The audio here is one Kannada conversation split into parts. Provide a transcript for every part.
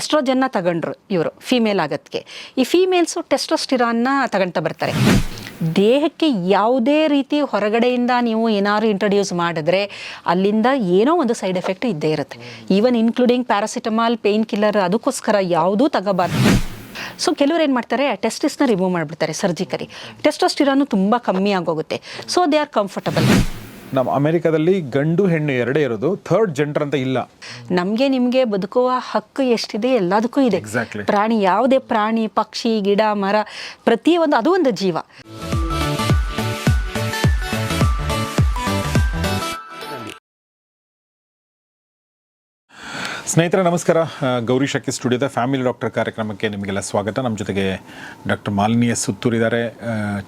ಎಸ್ಟ್ರೋಜನ್ನ ತಗೊಂಡ್ರು ಇವರು ಫೀಮೇಲ್ ಆಗೋದಕ್ಕೆ ಈ ಫೀಮೇಲ್ಸು ಟೆಸ್ಟೋಸ್ಟಿರಾನ್ನ ತಗೊಳ್ತಾ ಬರ್ತಾರೆ. ದೇಹಕ್ಕೆ ಯಾವುದೇ ರೀತಿ ಹೊರಗಡೆಯಿಂದ ನೀವು ಏನಾದ್ರು ಇಂಟ್ರೊಡ್ಯೂಸ್ ಮಾಡಿದ್ರೆ ಅಲ್ಲಿಂದ ಏನೋ ಒಂದು ಸೈಡ್ ಎಫೆಕ್ಟ್ ಇದ್ದೇ ಇರುತ್ತೆ. Even including paracetamol pain killer ಅದಕ್ಕೋಸ್ಕರ ಯಾವುದೂ ತಗೋಬಾರ್ದು. ಸೊ ಕೆಲವ್ರು ಏನು ಮಾಡ್ತಾರೆ ಟೆಸ್ಟಿಸ್ನ ರಿಮೂವ್ ಮಾಡಿಬಿಡ್ತಾರೆ ಸರ್ಜಿಕಲಿ ಟೆಸ್ಟೋಸ್ಟಿರಾನು ತುಂಬ ಕಮ್ಮಿ ಆಗೋಗುತ್ತೆ. ಸೊ ದೇ ಆರ್ ಕಂಫರ್ಟಬಲ್ ನಮ್ಮ ಅಮೆರಿಕದಲ್ಲಿ ಗಂಡು ಹೆಣ್ಣು ಎರಡೇ ಇರೋದು. ಥರ್ಡ್ ಜೆಂಡರ್ ಅಂತ ಇಲ್ಲ. ನಮಗೆ ನಿಮಗೆ ಬದುಕುವ ಹಕ್ಕು ಎಷ್ಟಿದೆ? ಎಲ್ಲದಕ್ಕೂ ಇದೆ. ಎಕ್ಸಾಕ್ಟ್ಲಿ ಪ್ರಾಣಿ ಯಾವುದೇ ಪ್ರಾಣಿ ಪಕ್ಷಿ ಗಿಡ ಮರ ಪ್ರತಿಯೊಂದು ಅದು ಒಂದು ಜೀವ. ಸ್ನೇಹಿತರೆ ನಮಸ್ಕಾರ. ಗೌರಿ ಶಕ್ತಿ ಸ್ಟುಡಿಯೋದ ಫ್ಯಾಮಿಲಿ ಡಾಕ್ಟರ್ ಕಾರ್ಯಕ್ರಮಕ್ಕೆ ನಿಮಗೆಲ್ಲ ಸ್ವಾಗತ. ನಮ್ಮ ಜೊತೆಗೆ doctor Malini S ಸುತ್ತೂರಿದ್ದಾರೆ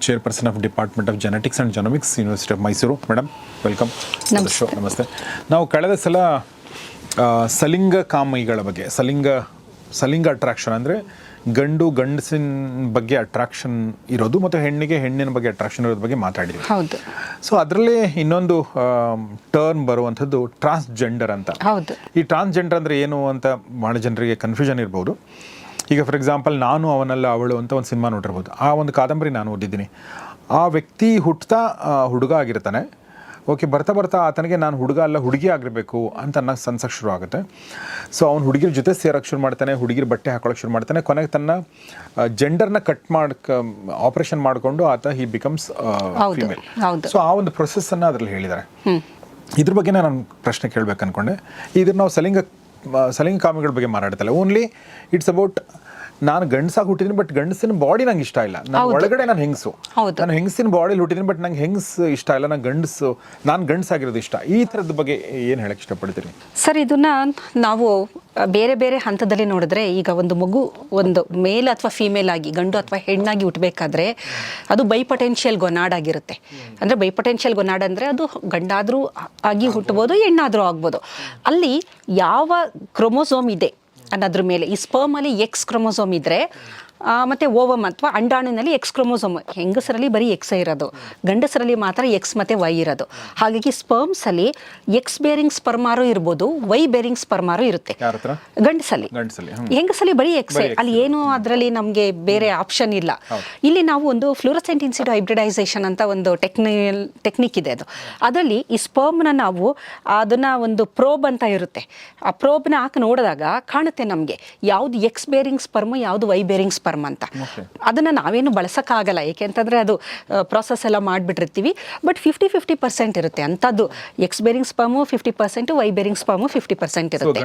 chairperson of department of genetics and genomics university of Mysuru. Madam welcome. ನಮಸ್ತೆ. ನಮಸ್ತೆ. ನಾವು ಕಳೆದ ಸಲ ಸಲಿಂಗ ಕಾಮಿಗಳ ಬಗ್ಗೆ ಸಲಿಂಗ ಸಲಿಂಗ ಅಟ್ರಾಕ್ಷನ್ ಅಂದರೆ ಗಂಡು ಗಂಡಸಿನ ಬಗ್ಗೆ ಅಟ್ರಾಕ್ಷನ್ ಇರೋದು ಮತ್ತು ಹೆಣ್ಣಿಗೆ ಹೆಣ್ಣಿನ ಬಗ್ಗೆ ಅಟ್ರಾಕ್ಷನ್ ಇರೋದ್ರ ಬಗ್ಗೆ ಮಾತಾಡಿದ್ವಿ ಹೌದು. ಸೊ ಅದರಲ್ಲಿ ಇನ್ನೊಂದು ಟರ್ನ್ ಬರುವಂಥದ್ದು ಟ್ರಾನ್ಸ್ಜೆಂಡರ್ ಅಂತ. ಹೌದು. ಈ ಟ್ರಾನ್ಸ್ಜೆಂಡರ್ ಅಂದರೆ ಏನು ಅಂತ ಭಾಳ ಜನರಿಗೆ ಕನ್ಫ್ಯೂಷನ್ ಇರ್ಬೋದು. ಈಗ ಫಾರ್ ಎಕ್ಸಾಂಪಲ್ ನಾನು ಅವನಲ್ಲ ಅವಳು ಅಂತ ಒಂದು ಸಿನಿಮಾ ನೋಡಿರ್ಬೋದು. ಆ ಒಂದು ಕಾದಂಬರಿ ನಾನು ಓದಿದ್ದೀನಿ. ಆ ವ್ಯಕ್ತಿ ಹುಟ್ಟುತ್ತಾ ಹುಡುಗ ಆಗಿರ್ತಾನೆ. ಓಕೆ ಬರ್ತಾ ಬರ್ತಾ ಆತನಿಗೆ ನಾನು ಹುಡುಗ ಅಲ್ಲ ಹುಡುಗಿ ಆಗಿರಬೇಕು ಅಂತ ನನ್ನ ಸನ್ಸಕ್ಕೆ ಶುರು ಆಗುತ್ತೆ. ಸೊ ಅವ್ನು ಹುಡುಗಿರ ಜೊತೆ ಸೇರಕ್ಕೆ ಶುರು ಮಾಡ್ತಾನೆ ಹುಡುಗಿರ ಬಟ್ಟೆ ಹಾಕೊಳಕ್ಕೆ ಶುರು ಮಾಡ್ತಾನೆ. ಕೊನೆಗೆ ತನ್ನ ಜೆಂಡರ್ನ ಕಟ್ ಮಾಡ್ಕ ಆಪರೇಷನ್ ಮಾಡಿಕೊಂಡು ಆತ ಹಿ ಬಿಕಮ್ಸ್ ಫಿಮೇಲ್. ಸೊ ಆ ಒಂದು ಪ್ರೊಸೆಸ್ಸನ್ನು ಅದರಲ್ಲಿ ಹೇಳಿದ್ದಾರೆ. ಇದ್ರ ಬಗ್ಗೆ ನಾನು ಪ್ರಶ್ನೆ ಕೇಳಬೇಕು ಅನ್ಕೊಂಡೆ ಇದ್ರ ನಾವು ಸಲಿಂಗ ಸಲಿಂಗ ಕಾಮಿಗಳ ಬಗ್ಗೆ ಮಾತಾಡ್ತಲ್ಲ. ಓನ್ಲಿ ಇಟ್ಸ್ ಅಬೌಟ್ ನಾನು ಗಂಡಸಾಗಿ ಹುಟ್ಟಿದೀನಿ ಬಟ್ ಗಂಡಸಿನ ಬಾಡಿ ನಂಗೆ ಇಷ್ಟ ಇಲ್ಲ. ನನ್ನ ಒಳಗಡೆ ನಾನು ಹೆಂಗಸು. ನಾನು ಹೆಂಗಸಿನ ಬಾಡಿಲಿ ಹುಟ್ಟಿದೀನಿ ಬಟ್ ನಂಗೆ ಹೆಂಗಸ್ ಇಷ್ಟ ಇಲ್ಲ ನಂಗೆ ಗಂಡಸು ನಾನು ಗಂಡಸಾಗಿರೋದು ಇಷ್ಟ. ಈ ಥರದ ಬಗ್ಗೆ ಏನು ಹೇಳಕ್ಕೆ ಇಷ್ಟಪಡ್ತೀನಿ ಸರ್ ಇದನ್ನ ನಾವು ಬೇರೆ ಬೇರೆ ಹಂತದಲ್ಲಿ ನೋಡಿದ್ರೆ ಈಗ ಒಂದು ಮಗು ಒಂದು ಮೇಲ್ ಅಥವಾ ಫೀಮೇಲ್ ಆಗಿ ಗಂಡು ಅಥವಾ ಹೆಣ್ಣಾಗಿ ಹುಟ್ಟಬೇಕಾದ್ರೆ ಅದು ಬೈಪೊಟೆನ್ಷಿಯಲ್ ಗೊನಾಡ್ ಆಗಿರುತ್ತೆ. ಅಂದರೆ ಬೈಪೊಟೆನ್ಷಿಯಲ್ ಗೊನಾಡ್ ಅಂದರೆ ಅದು ಗಂಡಾದರೂ ಆಗಿ ಹುಟ್ಟಬೋದು ಹೆಣ್ಣಾದರೂ ಆಗ್ಬೋದು. ಅಲ್ಲಿ ಯಾವ ಕ್ರೊಮೋಸೋಮ್ ಇದೆ? ಅನ್ನೋದ್ರ ಮೇಲೆ ಈ ಸ್ಪರ್ಮಲ್ಲಿ ಎಕ್ಸ್ ಕ್ರೋಮೋಸೋಮ್ ಇದ್ದರೆ ಮತ್ತು ಓವಮ್ ಅಥವಾ ಅಂಡಾಣಿನಲ್ಲಿ ಎಕ್ಸ್ ಕ್ರೋಮೋಸೋಮ್. ಹೆಂಗಸರಲ್ಲಿ ಬರೀ ಎಕ್ಸ್ ಇರೋದು. ಗಂಡಸರಲ್ಲಿ ಮಾತ್ರ ಎಕ್ಸ್ ಮತ್ತು ವೈ ಇರೋದು. ಹಾಗಾಗಿ ಸ್ಪರ್ಮ್ಸಲ್ಲಿ ಎಕ್ಸ್ ಬೇರಿಂಗ್ ಸ್ಪರ್ಮಾರು ಇರ್ಬೋದು ವೈ ಬೇರಿಂಗ್ ಸ್ಪರ್ಮಾರು ಇರುತ್ತೆ. ಗಂಡಸಲ್ಲಿ. ಗಂಡಸಲ್ಲಿ ಹೆಂಗಸಲ್ಲಿ ಬರೀ ಎಕ್ಸ್ ಅಲ್ಲಿ ಏನು ಅದರಲ್ಲಿ ನಮಗೆ ಬೇರೆ ಆಪ್ಷನ್ ಇಲ್ಲ. ಇಲ್ಲಿ ನಾವು ಒಂದು ಫ್ಲೂರಸೆಂಟ್ ಇನ್ಸಿಡ್ ಹೈಬ್ರಿಡೈಸೇಷನ್ ಅಂತ ಒಂದು ಟೆಕ್ನಿ ಟೆಕ್ನಿಕ್ ಇದೆ ಅದು. ಅದರಲ್ಲಿ ಈ ಸ್ಪರ್ಮ್ನ ನಾವು ಅದನ್ನ ಒಂದು ಪ್ರೋಬ್ ಅಂತ ಇರುತ್ತೆ. ಆ ಪ್ರೋಬ್ನ ಹಾಕಿ ನೋಡಿದಾಗ ಕಾಣುತ್ತೆ ನಮಗೆ. ಯಾವ್ದು ಎಕ್ಸ್ ಬೇರಿಂಗ್ ಸ್ಪರ್ಮ್ ಯಾವ್ದು ವೈ ಬೇರಿಂಗ್ ಸ್ಪರ್ಮ್ ಅಂತ. ಅದನ್ನು ನಾವೇನು ಬಳಸೋಕ್ಕಾಗಲ್ಲ. ಏಕೆಂತಂದ್ರೆ ಅದು ಪ್ರಾಸೆಸ್ ಎಲ್ಲ ಮಾಡಿಬಿಟ್ಟಿರ್ತೀವಿ. ಬಟ್ ಫಿಫ್ಟಿ ಫಿಫ್ಟಿ ಪರ್ಸೆಂಟ್ ಇರುತ್ತೆ ಅಂಥದ್ದು X bearing sperm fifty percent Y bearing sperm fifty percent ಇರುತ್ತೆ.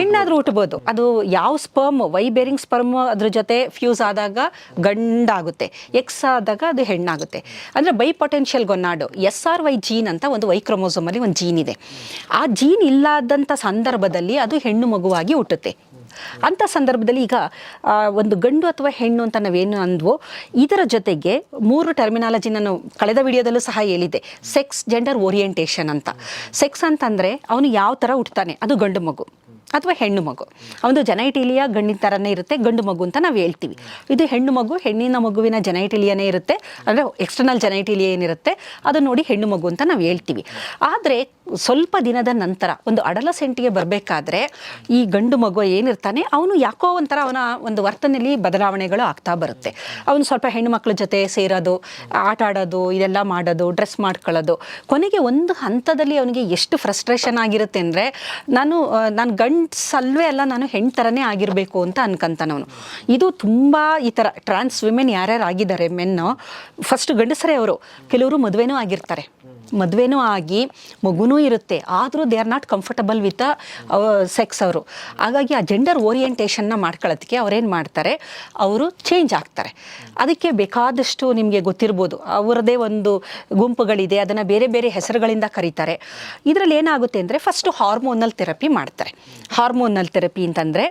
ಹೆಣ್ಣಾದ್ರೂ ಹುಟ್ಟಬಹುದು ಅದು ಯಾವ ಸ್ಪರ್ಮ್ ವೈ ಬೇರಿಂಗ್ ಸ್ಪರ್ಮ್ ಅದ್ರ ಜೊತೆ ಫ್ಯೂಸ್ ಆದಾಗ ಗಂಡಾಗುತ್ತೆ. ಎಕ್ಸ್ ಆದಾಗ ಅದು ಹೆಣ್ಣಾಗುತ್ತೆ. ಅಂದ್ರೆ bipotential gonad. S R Y gene ಅಂತ ಒಂದು ವೈ ಕ್ರೊಮೋಸೋಮಲ್ಲಿ ಒಂದು ಜೀನ್ ಇದೆ. ಆ ಜೀನ್ ಇಲ್ಲದಂಥ ಸಂದರ್ಭದಲ್ಲಿ ಅದು ಹೆಣ್ಣು ಮಗುವಾಗಿ ಹುಟ್ಟುತ್ತೆ. ಅಂಥ ಸಂದರ್ಭದಲ್ಲಿ ಈಗ ಒಂದು ಗಂಡು ಅಥವಾ ಹೆಣ್ಣು ಅಂತ ನಾವೇನು ಅಂದ್ವೋ, ಇದರ ಜೊತೆಗೆ ಮೂರು ಟರ್ಮಿನಾಲಜಿ ನಾನು ಕಳೆದ ವಿಡಿಯೋದಲ್ಲೂ ಸಹ ಹೇಳಿದ್ದೆ. ಸೆಕ್ಸ್ ಜೆಂಡರ್ ಓರಿಯೆಂಟೇಷನ್ ಅಂತ. ಸೆಕ್ಸ್ ಅಂತಂದರೆ ಅವನು ಯಾವ ಥರ ಹುಟ್ಟುತ್ತಾನೆ ಅದು ಗಂಡು ಮಗು ಅಥವಾ ಹೆಣ್ಣು ಮಗು. ಅವನು ಜನೈಟಿಲಿಯ ಗಂಡಿನ ಥರನೇ ಇರುತ್ತೆ, ಗಂಡು ಮಗು ಅಂತ ನಾವು ಹೇಳ್ತೀವಿ. ಇದು ಹೆಣ್ಣು ಮಗು, ಹೆಣ್ಣಿನ ಮಗುವಿನ ಜನೈಟಿಲಿಯನೇ ಇರುತ್ತೆ. ಅಂದರೆ ಎಕ್ಸ್ಟರ್ನಲ್ ಜನೈಟಿಲಿಯ ಏನಿರುತ್ತೆ, ಅದು ನೋಡಿ ಹೆಣ್ಣು ಮಗು ಅಂತ ನಾವು ಹೇಳ್ತೀವಿ. ಆದರೆ ಸ್ವಲ್ಪ ದಿನದ ನಂತರ, ಒಂದು ಅಡಲಸೆಂಟಿಗೆ ಬರಬೇಕಾದ್ರೆ ಈ ಗಂಡು ಮಗು ಏನಿರ್ತಾನೆ, ಅವನು ಯಾಕೋ ಒಂಥರ ಅವನ ಒಂದು ವರ್ತನೆಯಲ್ಲಿ ಬದಲಾವಣೆಗಳು ಆಗ್ತಾ ಬರುತ್ತೆ. ಅವನು ಸ್ವಲ್ಪ ಹೆಣ್ಣು ಮಕ್ಕಳ ಜೊತೆ ಸೇರೋದು, ಆಟ ಆಡೋದು, ಇದೆಲ್ಲ ಮಾಡೋದು, ಡ್ರೆಸ್ ಮಾಡ್ಕೊಳ್ಳೋದು. ಕೊನೆಗೆ ಒಂದು ಹಂತದಲ್ಲಿ ಅವನಿಗೆ ಎಷ್ಟು ಫ್ರಸ್ಟ್ರೇಷನ್ ಆಗಿರುತ್ತೆ ಅಂದರೆ, ನಾನು ನಾನು ಗಂಡ್ಸಲ್ವೇ ಅಲ್ಲ, ನಾನು ಹೆಣ್ಣು ಥರನೇ ಆಗಿರಬೇಕು ಅಂತ ಅನ್ಕೊಂತಾನೆ ಅವನು. ಇದು ತುಂಬ ಈ ಥರ ಟ್ರಾನ್ಸ್ ವಿಮೆನ್ ಯಾರ್ಯಾರು ಆಗಿದ್ದಾರೆ, ಮೆನ್ನು ಫಸ್ಟ್ ಗಂಡಸರೇ ಅವರು, ಕೆಲವರು ಮದುವೆನೂ ಆಗಿರ್ತಾರೆ. ಮದುವೆನೂ ಆಗಿ ಮಗುನೂ ಇರುತ್ತೆ. ಆದರೂ they are not comfortable with sex ಅವರು. ಹಾಗಾಗಿ ಆ ಜೆಂಡರ್ ಓರಿಯೆಂಟೇಷನ್ನ ಮಾಡ್ಕೊಳ್ಳೋದಕ್ಕೆ ಅವ್ರೇನು ಮಾಡ್ತಾರೆ? ಅವರು ಚೇಂಜ್ ಆಗ್ತಾರೆ. ಅದಕ್ಕೆ ಬೇಕಾದಷ್ಟು ನಿಮಗೆ ಗೊತ್ತಿರ್ಬೋದು. ಅವರದೇ ಒಂದು ಗುಂಪುಗಳಿದೆ. ಅದನ್ನು ಬೇರೆ ಬೇರೆ ಹೆಸರುಗಳಿಂದ ಕರೀತಾರೆ. ಇದರಲ್ಲಿ ಏನಾಗುತ್ತೆ ಅಂದರೆ ಫಸ್ಟು ಹಾರ್ಮೋನಲ್ ಥೆರಪಿ ಮಾಡ್ತಾರೆ. ಹಾರ್ಮೋನಲ್ ಥೆರಪಿ ಅಂತಂದರೆ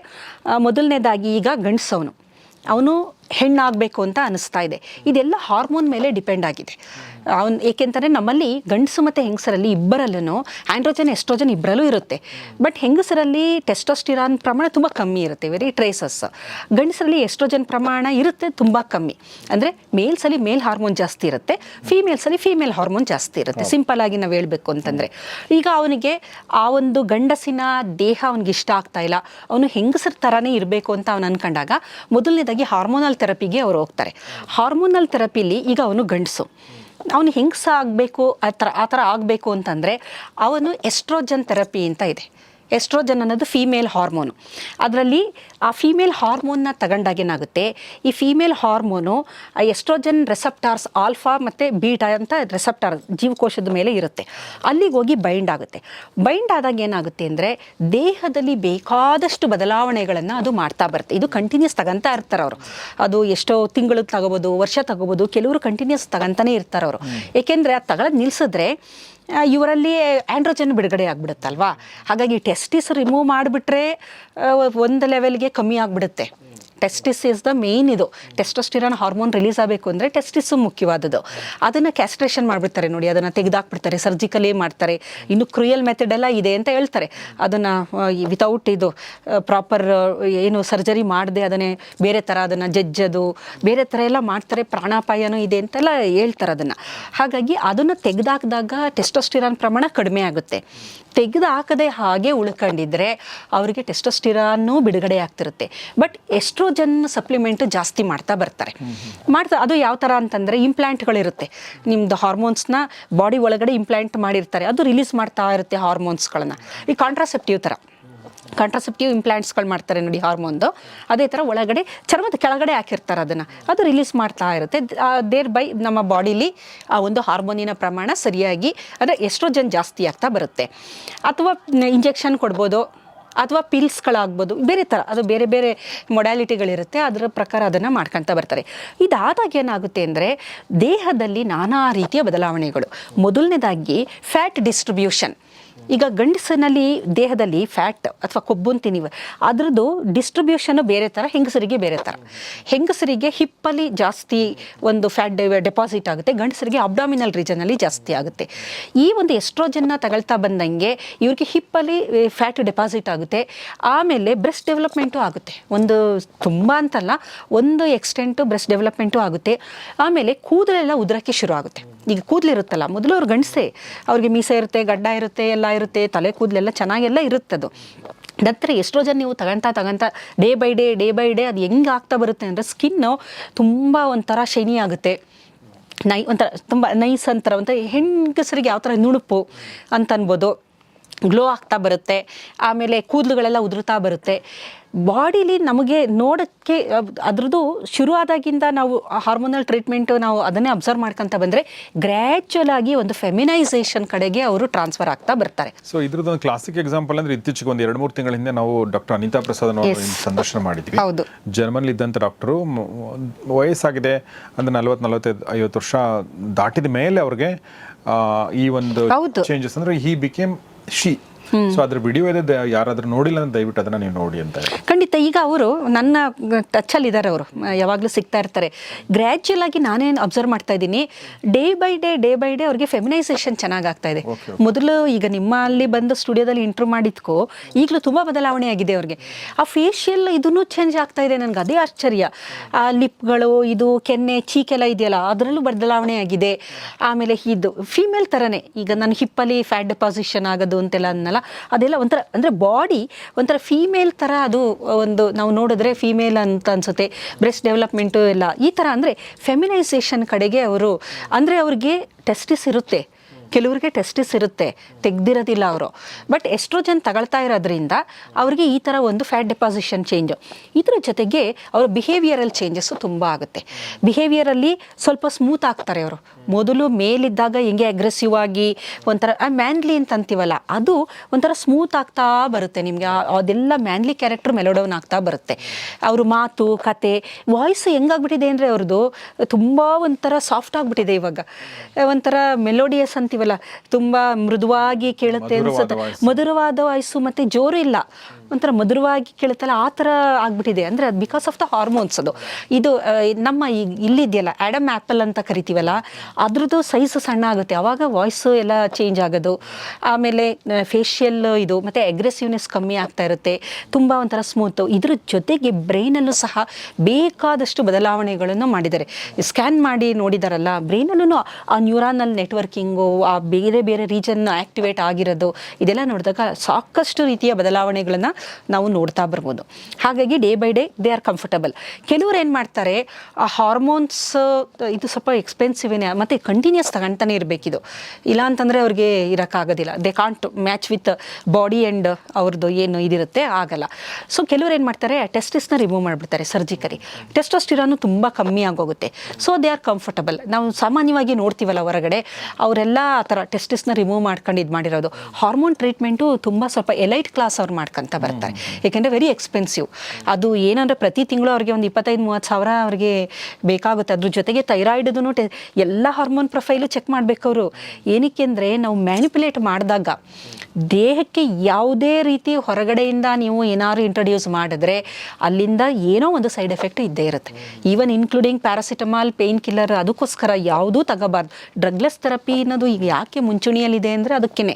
ಮೊದಲನೇದಾಗಿ ಈಗ ಗಂಡಸವನು. ಅವನು ಹೆಣ್ಣಾಗಬೇಕು ಅಂತ ಅನಿಸ್ತಾ ಇದೆ. ಇದೆಲ್ಲ ಹಾರ್ಮೋನ್ ಮೇಲೆ ಡಿಪೆಂಡ್ ಆಗಿದೆ. ಅವ್ನು ಏಕೆಂತಂದರೆ ನಮ್ಮಲ್ಲಿ ಗಂಡಸು ಮತ್ತು ಹೆಂಗಸರಲ್ಲಿ ಇಬ್ಬರಲ್ಲೂ ಆ್ಯಂಡ್ರೋಜನ್ ಎಸ್ಟ್ರೋಜನ್ ಇಬ್ಬರಲ್ಲೂ ಇರುತ್ತೆ. ಬಟ್ ಹೆಂಗಸರಲ್ಲಿ ಟೆಸ್ಟೋಸ್ಟಿರಾನ್ ಪ್ರಮಾಣ ತುಂಬ ಕಮ್ಮಿ ಇರುತ್ತೆ. ವೆರಿ ಟ್ರೇಸಸ್ ಗಂಡಸರಲ್ಲಿ ಎಸ್ಟ್ರೋಜನ್ ಪ್ರಮಾಣ ಇರುತ್ತೆ ತುಂಬ ಕಮ್ಮಿ. ಅಂದರೆ ಮೇಲ್ಸಲ್ಲಿ ಮೇಲ್ ಹಾರ್ಮೋನ್ ಜಾಸ್ತಿ ಇರುತ್ತೆ ಫೀಮೇಲ್ಸಲ್ಲಿ ಫೀಮೇಲ್ ಹಾರ್ಮೋನ್ ಜಾಸ್ತಿ ಇರುತ್ತೆ. ಸಿಂಪಲ್ ಆಗಿ ನಾವು ಹೇಳಬೇಕು ಅಂತಂದರೆ. ಈಗ ಅವನಿಗೆ ಆ ಒಂದು ಗಂಡಸಿನ ದೇಹ ಅವನಿಗೆ ಇಷ್ಟ ಆಗ್ತಾ ಇಲ್ಲ. ಅವನು ಹೆಂಗಸರ ಥರನೇ ಇರಬೇಕು ಅಂತ ಅವನು ಅನ್ಕೊಂಡಾಗ ಮೊದಲನೇದಾಗಿ ಹಾರ್ಮೋನಲ್ ಥೆರಪಿಗೆ ಅವರು ಹೋಗ್ತಾರೆ. ಹಾರ್ಮೋನಲ್ ಥೆರಪಿಲಿ ಈಗ ಅವನು ಗಂಡಸು. ಅವನು ಹೆಂಗಸ ಆಗಬೇಕು, ಆ ಥರ ಆ ಥರ ಆಗಬೇಕು ಅಂತಂದರೆ ಅವನು ಎಸ್ಟ್ರೋಜನ್ ಥೆರಪಿ ಅಂತ ಇದೆ. ಎಸ್ಟ್ರೋಜನ್ ಅನ್ನೋದು ಫೀಮೇಲ್ ಹಾರ್ಮೋನು ಅದರಲ್ಲಿ ಆ ಫೀಮೇಲ್ ಹಾರ್ಮೋನ್ನ ತಗೊಂಡಾಗ ಏನಾಗುತ್ತೆ? ಈ ಫೀಮೇಲ್ ಹಾರ್ಮೋನು ಆ ಎಸ್ಟ್ರೋಜನ್ ರೆಸೆಪ್ಟಾರ್ಸ್ ಆಲ್ಫಾ ಮತ್ತು ಬೀಟಾ ಅಂತ ರೆಸೆಪ್ಟಾರ್ ಜೀವಕೋಶದ ಮೇಲೆ ಇರುತ್ತೆ. ಅಲ್ಲಿಗೆ ಹೋಗಿ ಬೈಂಡ್ ಆಗುತ್ತೆ. ಬೈಂಡ್ ಆದಾಗ ಏನಾಗುತ್ತೆ ಅಂದರೆ ದೇಹದಲ್ಲಿ ಬೇಕಾದಷ್ಟು ಬದಲಾವಣೆಗಳನ್ನು ಅದು ಮಾಡ್ತಾ ಬರುತ್ತೆ. ಇದು ಕಂಟಿನ್ಯೂಸ್ ತಗೊಂತಾ ಇರ್ತಾರೆ ಅವರು. ಅದು ಎಷ್ಟೋ ತಿಂಗಳು ತಗೋಬೋದು ವರ್ಷ ತಗೋಬೋದು ಕೆಲವರು ಕಂಟಿನ್ಯೂಸ್ ತಗೊಂತಾನೆ ಇರ್ತಾರೆ ಅವರು. ಏಕೆಂದರೆ ಅದು ತಗೊಳ್ಳೋದು ನಿಲ್ಲಿಸಿದ್ರೆ ಇವರಲ್ಲಿ ಆ್ಯಂಡ್ರೋಜನ್ ಬಿಡುಗಡೆ ಆಗಿಬಿಡುತ್ತಲ್ವಾ? ಹಾಗಾಗಿ ಟೆಸ್ಟಿಸ್ ರಿಮೂವ್ ಮಾಡಿಬಿಟ್ರೆ ಒಂದು ಲೆವೆಲ್ಗೆ ಕಮ್ಮಿ ಆಗಿಬಿಡುತ್ತೆ. ಟೆಸ್ಟಿಸ್ ಇಸ್ ದ ಮೇನ್ ಇದು. ಟೆಸ್ಟೋಸ್ಟಿರಾನ್ ಹಾರ್ಮೋನ್ ರಿಲೀಸ್ ಆಗಬೇಕು ಅಂದರೆ ಟೆಸ್ಟಿಸ್ಸು ಮುಖ್ಯವಾದದ್ದು. ಅದನ್ನು ಕ್ಯಾಸ್ಟ್ರೇಷನ್ ಮಾಡಿಬಿಡ್ತಾರೆ ನೋಡಿ, ಅದನ್ನು ತೆಗೆದಾಕ್ಬಿಡ್ತಾರೆ ಸರ್ಜಿಕಲಿ ಮಾಡ್ತಾರೆ. ಇನ್ನು ಕ್ರಿಯಲ್ ಮೆಥಡ್ ಎಲ್ಲ ಇದೆ ಅಂತ ಹೇಳ್ತಾರೆ. ಅದನ್ನು ವಿತೌಟ್ ಇದು ಪ್ರಾಪರ್ ಏನು ಸರ್ಜರಿ ಮಾಡದೆ ಅದನ್ನೇ ಬೇರೆ ಥರ ಅದನ್ನು ಜಜ್ಜದು, ಬೇರೆ ಥರ ಎಲ್ಲ ಮಾಡ್ತಾರೆ, ಪ್ರಾಣಾಪಾಯನೂ ಇದೆ ಅಂತೆಲ್ಲ ಹೇಳ್ತಾರೆ ಅದನ್ನು. ಹಾಗಾಗಿ ಅದನ್ನು ತೆಗೆದಾಕಿದಾಗ ಟೆಸ್ಟೋಸ್ಟಿರಾನ್ ಪ್ರಮಾಣ ಕಡಿಮೆ ಆಗುತ್ತೆ. ತೆಗೆದು ಹಾಕದೆ ಹಾಗೆ ಉಳ್ಕೊಂಡಿದ್ರೆ ಅವರಿಗೆ ಟೆಸ್ಟೋಸ್ಟಿರಾನು ಬಿಡುಗಡೆ ಆಗ್ತಿರುತ್ತೆ. ಬಟ್ ಎಸ್ಟ್ರೋಜನ್ ಸಪ್ಲಿಮೆಂಟ್ ಜಾಸ್ತಿ ಮಾಡ್ತಾ ಬರ್ತಾರೆ. ಮಾಡ್ತಾ ಅದು ಯಾವ ಥರ ಅಂತಂದರೆ ಇಂಪ್ಲ್ಯಾಂಟ್ಗಳಿರುತ್ತೆ ನಿಮ್ಮದು ಹಾರ್ಮೋನ್ಸ್ನ ಬಾಡಿ ಒಳಗಡೆ ಇಂಪ್ಲಾಂಟ್ ಮಾಡಿರ್ತಾರೆ. ಅದು ರಿಲೀಸ್ ಮಾಡ್ತಾ ಇರುತ್ತೆ ಹಾರ್ಮೋನ್ಸ್ಗಳನ್ನ ಈ ಕಾಂಟ್ರಾಸೆಪ್ಟಿವ್ ಥರ ಕಾಂಟ್ರಾಸೆಪ್ಟಿವ್ ಇಂಪ್ಲಾಂಟ್ಸ್ಗಳು ಮಾಡ್ತಾರೆ ನೋಡಿ ಹಾರ್ಮೋನ್ದು ಅದೇ ಥರ ಒಳಗಡೆ ಚರ್ಮದ ಕೆಳಗಡೆ ಹಾಕಿರ್ತಾರೆ ಅದನ್ನು. ಅದು ರಿಲೀಸ್ ಮಾಡ್ತಾ ಇರುತ್ತೆ. ದೇರ್ ಬೈ ನಮ್ಮ ಬಾಡಿಲಿ ಆ ಒಂದು ಹಾರ್ಮೋನಿನ ಪ್ರಮಾಣ ಸರಿಯಾಗಿ ಅಂದರೆ ಎಸ್ಟ್ರೋಜನ್ ಜಾಸ್ತಿ ಆಗ್ತಾ ಬರುತ್ತೆ. ಅಥವಾ ಇಂಜೆಕ್ಷನ್ ಕೊಡ್ಬೋದು. ಅಥವಾ ಪಿಲ್ಸ್ಗಳಾಗ್ಬೋದು, ಬೇರೆ ಥರ ಅದು ಬೇರೆ ಬೇರೆ ಮೊಡ್ಯಾಲಿಟಿಗಳಿರುತ್ತೆ ಅದರ ಪ್ರಕಾರ ಅದನ್ನು ಮಾಡ್ಕೊಳ್ತಾ ಬರ್ತಾರೆ. ಇದಾದಾಗ ಏನಾಗುತ್ತೆ ಅಂದರೆ, ದೇಹದಲ್ಲಿ ನಾನಾ ರೀತಿಯ ಬದಲಾವಣೆಗಳು. ಮೊದಲನೇದಾಗಿ ಫ್ಯಾಟ್ ಡಿಸ್ಟ್ರಿಬ್ಯೂಷನ್ ಈಗ ಗಂಡಸಿನಲ್ಲಿ ದೇಹದಲ್ಲಿ ಫ್ಯಾಟ್ ಅಥವಾ ಕೊಬ್ಬು ಅಂತೀನಿವ ಅದರದ್ದು ಡಿಸ್ಟ್ರಿಬ್ಯೂಷನ್ ಬೇರೆ ಥರ ಹೆಂಗಸರಿಗೆ ಬೇರೆ ಥರ ಹೆಂಗಸರಿಗೆ ಹಿಪ್ಪಲ್ಲಿ ಜಾಸ್ತಿ ಒಂದು ಫ್ಯಾಟ್ ಡೆಪಾಸಿಟ್ ಆಗುತ್ತೆ, ಗಂಡಸರಿಗೆ ಅಬ್ಡಾಮಿನಲ್ ರೀಜನಲ್ಲಿ ಜಾಸ್ತಿ ಆಗುತ್ತೆ. ಈ ಒಂದು ಎಸ್ಟ್ರೋಜನ್ನ ತಗೊಳ್ತಾ ಬಂದಂಗೆ ಇವ್ರಿಗೆ ಹಿಪ್ಪಲ್ಲಿ ಫ್ಯಾಟ್ ಡೆಪಾಸಿಟ್ ಆಗುತ್ತೆ. ಆಮೇಲೆ ಬ್ರೆಸ್ಟ್ ಡೆವಲಪ್ಮೆಂಟು ಆಗುತ್ತೆ. ಒಂದು ತುಂಬ ಅಂತಲ್ಲ, ಒಂದು ಎಕ್ಸ್ಟೆಂಟು ಬ್ರೆಸ್ಟ್ ಡೆವಲಪ್ಮೆಂಟು ಆಗುತ್ತೆ. ಆಮೇಲೆ ಕೂದಲೆಲ್ಲ ಉದುರಕ್ಕೆ ಶುರು ಆಗುತ್ತೆ. ಈಗ ಕೂದಲಿರುತ್ತಲ್ಲ, ಮೊದಲು ಅವ್ರು ಗಂಡಸೆ, ಅವ್ರಿಗೆ ಮೀಸೆ ಇರುತ್ತೆ, ಗಡ್ಡ ಇರುತ್ತೆ, ಎಲ್ಲ ಇರುತ್ತೆ, ತಲೆ ಕೂದಲೆಲ್ಲ ಚೆನ್ನಾಗೆಲ್ಲ ಅದು ನಂತರ ಎಷ್ಟೋ ಜನ ನೀವು ತಗೊಂತ ತಗೊಂತ day by day day by day ಅದು ಹೆಂಗೆ ಆಗ್ತಾ ಬರುತ್ತೆ ಅಂದರೆ ಸ್ಕಿನ್ನು ತುಂಬ ಒಂಥರ ಶೈನಿ ಆಗುತ್ತೆ. ನೈ ಒಂಥರ ತುಂಬ ನೈಸ್ ಅಂತಾರೆ, ಒಂಥರ ಹೆಂಗಸರಿಗೆ ಯಾವ ಥರ ನುಣುಪು ಅಂತ ಅನ್ಬೋದು. ಗ್ಲೋ ಆಗ್ತಾ ಬರುತ್ತೆ ಆಮೇಲೆ ಕೂದಲುಗಳೆಲ್ಲ ಉದುರ್ತಾ ಬರುತ್ತೆ. ಬಾಡಿಲಿ ನಮಗೆ ನೋಡೋಕ್ಕೆ ಅದರದ್ದು ಶುರು ಆದಾಗಿಂದ ನಾವು ಹಾರ್ಮೋನಲ್ ಟ್ರೀಟ್ಮೆಂಟು ನಾವು ಅದನ್ನೇ ಅಬ್ಸರ್ವ್ ಮಾಡ್ಕೊಂತ ಬಂದರೆ ಗ್ರ್ಯಾಚುಯಲ್ ಆಗಿ ಒಂದು ಫೆಮಿನೈಸೇಷನ್ ಕಡೆಗೆ ಅವರು ಟ್ರಾನ್ಸ್ಫರ್ ಆಗ್ತಾ ಬರ್ತಾರೆ. ಸೊ ಇದ್ರದ್ದು ಒಂದು ಕ್ಲಾಸಿಕ್ ಎಕ್ಸಾಂಪಲ್ ಅಂದ್ರೆ ಇತ್ತೀಚೆಗೆ ಒಂದು ಎರಡು ಮೂರು ತಿಂಗಳ ಹಿಂದೆ ನಾವು ಡಾಕ್ಟರ್ ಅನಿತಾ ಪ್ರಸಾದ್ ಸಂದರ್ಶನ ಮಾಡಿದ್ವಿ. ಹೌದು. ಜರ್ಮನ್ ಇದ್ದಂಥ ಡಾಕ್ಟರು ವಯಸ್ಸಾಗಿದೆ ಅಂದ್ರೆ ನಲ್ವತ್ತು ನಲವತ್ತೈದು ಐವತ್ತು ವರ್ಷ ದಾಟಿದ ಮೇಲೆ ಅವ್ರಿಗೆ ಈ ಒಂದು. ಚೇಂಜಸ್ ಅಂದ್ರೆ ಹಿ ಬಿಕೇಮ್ ಶಿ ಸೊ ಅದ್ರ ವಿಡಿಯೋ ಇದೆ ಯಾರಾದ್ರೂ ನೋಡಿಲ್ಲ ಅಂತ ದಯವಿಟ್ಟು ಅದನ್ನ ನೀವು ನೋಡಿ ಅಂತ ಖಂಡಿತ ಈಗ ಅವರು ನನ್ನ ಟಚ್ ಅಲ್ಲಿ ಇದ್ದಾರೆ ಅವರು. ಯಾವಾಗಲೂ ಸಿಗ್ತಾ ಇರ್ತಾರೆ. ಗ್ರಾಜ್ಯುಯಲ್ ಆಗಿ ನಾನೇನು ಅಬ್ಸರ್ವ್ ಮಾಡ್ತಾ ಇದ್ದೀನಿ day by day day by day ಅವ್ರಿಗೆ ಫೆಮಿನೈಸೇಷನ್ ಚೆನ್ನಾಗಿ ಆಗ್ತಾ ಇದೆ ಮೊದಲು ಈಗ ನಿಮ್ಮಲ್ಲಿ ಬಂದು ಸ್ಟುಡಿಯೋದಲ್ಲಿ ಇಂಟ್ರೂ ಮಾಡಿದ್ಕೋ ಈಗಲೂ ತುಂಬ ಬದಲಾವಣೆ ಆಗಿದೆ ಅವ್ರಿಗೆ. ಆ ಫೇಶಿಯಲ್ ಇದನ್ನು ಚೇಂಜ್ ಆಗ್ತಾ ಇದೆ ನನಗೆ ಅದೇ ಆಶ್ಚರ್ಯ. ಆ ಲಿಪ್ಗಳು ಇದು ಕೆನ್ನೆ ಚೀಕೆಲ್ಲ ಇದೆಯಲ್ಲ ಅದರಲ್ಲೂ ಬದಲಾವಣೆ ಆಗಿದೆ. ಆಮೇಲೆ ಇದು ಫೀಮೇಲ್ ಥರನೇ ಈಗ ನನ್ನ ಹಿಪ್ಪಲ್ಲಿ ಫ್ಯಾಟ್ ಡೆಪಾಸಿಷನ್ ಆಗೋದು ಅಂತೆಲ್ಲ ಅನ್ನಲ್ಲ ಅದೆಲ್ಲ ಒಂಥರ, ಅಂದರೆ ಬಾಡಿ ಒಂಥರ ಫೀಮೇಲ್ ಥರ ಅದು ಒಂದು ನಾವು ನೋಡಿದ್ರೆ ಫೀಮೇಲ್ ಅಂತ ಅನ್ಸುತ್ತೆ. ಬ್ರೆಸ್ಟ್ ಡೆವಲಪ್ಮೆಂಟು ಎಲ್ಲ ಈ ಥರ ಅಂದರೆ ಫೆಮಿನೈಸೇಷನ್ ಕಡೆಗೆ ಅವರು, ಅಂದರೆ ಅವ್ರಿಗೆ ಟೆಸ್ಟಿಸ್ ಇರುತ್ತೆ. ಕೆಲವ್ರಿಗೆ ಟೆಸ್ಟಿಸ್ ಇರುತ್ತೆ, ತೆಗ್ದಿರೋದಿಲ್ಲ ಅವರು. ಬಟ್ ಎಸ್ಟ್ರೋಜನ್ ತಗೊಳ್ತಾ ಇರೋದ್ರಿಂದ ಅವರಿಗೆ ಈ ಥರ ಒಂದು ಫ್ಯಾಟ್ ಡೆಪಾಸಿಷನ್ ಚೇಂಜು ಇದ್ರ ಜೊತೆಗೆ ಅವರ ಬಿಹೇವಿಯರಲ್ಲಿ ಚೇಂಜಸ್ಸು ತುಂಬ ಆಗುತ್ತೆ. ಬಿಹೇವಿಯರಲ್ಲಿ ಸ್ವಲ್ಪ ಸ್ಮೂತ್ ಆಗ್ತಾರೆ ಅವರು. ಮೊದಲು ಮೇಲಿದ್ದಾಗ ಹೆಂಗೆ ಅಗ್ರೆಸಿವ್ ಆಗಿ ಒಂಥರ ಮ್ಯಾನ್ಲಿ ಅಂತ ಅಂತೀವಲ್ಲ, ಅದು ಒಂಥರ ಸ್ಮೂತ್ ಆಗ್ತಾ ಬರುತ್ತೆ ನಿಮಗೆ. ಅದೆಲ್ಲ ಮ್ಯಾನ್ಲಿ ಕ್ಯಾರೆಕ್ಟರ್ ಮೆಲೋಡೌನ್ ಆಗ್ತಾ ಬರುತ್ತೆ. ಅವ್ರ ಮಾತು, ಕತೆ ವಾಯ್ಸ್ ಹೆಂಗಾಗ್ಬಿಟ್ಟಿದೆ ಅಂದರೆ ಅವ್ರದ್ದು ತುಂಬ ಒಂಥರ ಸಾಫ್ಟ್ ಆಗಿಬಿಟ್ಟಿದೆ ಇವಾಗ. ಒಂಥರ ಮೆಲೋಡಿಯಸ್ ಅಂತೀವಲ್ಲ ತುಂಬಾ ಮೃದುವಾಗಿ ಕೇಳುತ್ತೆ ಅನ್ಸುತ್ತೆ. ಮಧುರವಾದ ವಾಯ್ಸು ಮತ್ತೆ ಜೋರು ಇಲ್ಲ. ಒಂಥರ ಮಧುರವಾಗಿ ಕೇಳುತ್ತಲ್ಲ, ಆ ಥರ ಆಗ್ಬಿಟ್ಟಿದೆ. ಅಂದರೆ ಅದು ಬಿಕಾಸ್ ಆಫ್ ದ ಹಾರ್ಮೋನ್ಸ್ ಅದು. ಇದು ನಮ್ಮ ಈ ಇಲ್ಲಿದೆಯಲ್ಲ ಆ್ಯಡಮ್ ಆ್ಯಪಲ್ ಅಂತ ಕರಿತೀವಲ್ಲ, ಅದ್ರದ್ದು ಸೈಜ್ ಸಣ್ಣ ಆಗುತ್ತೆ. ಆವಾಗ ವಾಯ್ಸು ಎಲ್ಲ ಚೇಂಜ್ ಆಗೋದು. ಆಮೇಲೆ ಫೇಶಿಯಲ್ ಇದು, ಮತ್ತು ಅಗ್ರೆಸಿವ್ನೆಸ್ ಕಮ್ಮಿ ಆಗ್ತಾ ಇರುತ್ತೆ. ತುಂಬ ಒಂಥರ ಸ್ಮೂತು ಇದ್ರ ಜೊತೆಗೆ ಬ್ರೈನಲ್ಲೂ ಸಹ ಬೇಕಾದಷ್ಟು ಬದಲಾವಣೆಗಳನ್ನು ಮಾಡಿದ್ದಾರೆ. ಸ್ಕ್ಯಾನ್ ಮಾಡಿ ನೋಡಿದಾರಲ್ಲ ಬ್ರೈನಲ್ಲೂ ಆ ನ್ಯೂರಾನಲ್ ನೆಟ್ವರ್ಕಿಂಗು ಆ ಬೇರೆ ಬೇರೆ ರೀಜನ್ ಆ್ಯಕ್ಟಿವೇಟ್ ಆಗಿರೋದು, ಇದೆಲ್ಲ ನೋಡಿದಾಗ ಸಾಕಷ್ಟು ರೀತಿಯ ಬದಲಾವಣೆಗಳನ್ನು ನಾವು ನೋಡ್ತಾ ಬರ್ಬೋದು. ಹಾಗಾಗಿ day by day they are comfortable ಕೆಲವ್ರು ಏನು ಮಾಡ್ತಾರೆ, ಆ ಹಾರ್ಮೋನ್ಸ್ ಇದು ಸ್ವಲ್ಪ ಎಕ್ಸ್ಪೆನ್ಸಿವೇನೆ ಮತ್ತು ಕಂಟಿನ್ಯೂಸ್ ತಗೊಳ್ತಾನೆ ಇರಬೇಕಿದು. ಇಲ್ಲ ಅಂತಂದರೆ ಅವ್ರಿಗೆ ಇರೋಕ್ಕಾಗೋದಿಲ್ಲ. They can't match with body and ಅವ್ರದ್ದು ಏನು ಇದಿರುತ್ತೆ, ಆಗಲ್ಲ. ಸೊ ಕೆಲವ್ರು ಏನು ಮಾಡ್ತಾರೆ ಟೆಸ್ಟಿಸ್ನ ರಿಮೂವ್ ಮಾಡಿಬಿಡ್ತಾರೆ ಸರ್ಜಿಕಲಿ ಟೆಸ್ಟೋಸ್ಟಿರಾನು ತುಂಬ ಕಮ್ಮಿ ಆಗೋಗುತ್ತೆ. ಸೊ ದೇ ಆರ್ ಕಂಫರ್ಟಬಲ್ ನಾವು ಸಾಮಾನ್ಯವಾಗಿ ನೋಡ್ತೀವಲ್ಲ ಹೊರಗಡೆ, ಅವರೆಲ್ಲ ಆ ಥರ ಟೆಸ್ಟಿಸ್ನ ರಿಮೂವ್ ಮಾಡ್ಕೊಂಡು ಇದು ಮಾಡಿರೋದು. ಹಾರ್ಮೋನ್ ಟ್ರೀಟ್ಮೆಂಟು ತುಂಬ ಸ್ವಲ್ಪ ಎಲೈಟ್ ಕ್ಲಾಸ್ ಅವ್ರು ಮಾಡ್ಕೊಂತ ಬರ್ತಾರೆ. ಏಕೆಂದರೆ ವೆರಿ ಎಕ್ಸ್ಪೆನ್ಸಿವ್ ಅದು ಏನಂದರೆ ಪ್ರತಿ ತಿಂಗಳು ಅವ್ರಿಗೆ ಒಂದು ಇಪ್ಪತ್ತೈದು, ಮೂವತ್ತು ಸಾವಿರ ಅವ್ರಿಗೆ ಬೇಕಾಗುತ್ತೆ. ಅದ್ರ ಜೊತೆಗೆ ಥೈರಾಯ್ಡ್ದು ಟೆ ಎಲ್ಲ ಹಾರ್ಮೋನ್ ಪ್ರೊಫೈಲು ಚೆಕ್ ಮಾಡಬೇಕು ಅವರು ಏನಕ್ಕೆ ಅಂದರೆ ನಾವು ಮ್ಯಾನಿಪುಲೇಟ್ ಮಾಡಿದಾಗ ದೇಹಕ್ಕೆ ಯಾವುದೇ ರೀತಿ ಹೊರಗಡೆಯಿಂದ ನೀವು ಏನಾದ್ರು ಇಂಟ್ರೊಡ್ಯೂಸ್ ಮಾಡಿದ್ರೆ ಅಲ್ಲಿಂದ ಏನೋ ಒಂದು ಸೈಡ್ ಎಫೆಕ್ಟ್ ಇದ್ದೇ ಇರುತ್ತೆ. Even including paracetamol pain killer ಅದಕ್ಕೋಸ್ಕರ ಯಾವುದೂ ತಗೋಬಾರ್ದು. ಡ್ರಗ್ಲೆಸ್ ಥೆರಪಿ ಅನ್ನೋದು ಈಗ ಯಾಕೆ ಮುಂಚೂಣಿಯಲ್ಲಿದೆ ಅಂದರೆ ಅದಕ್ಕೇ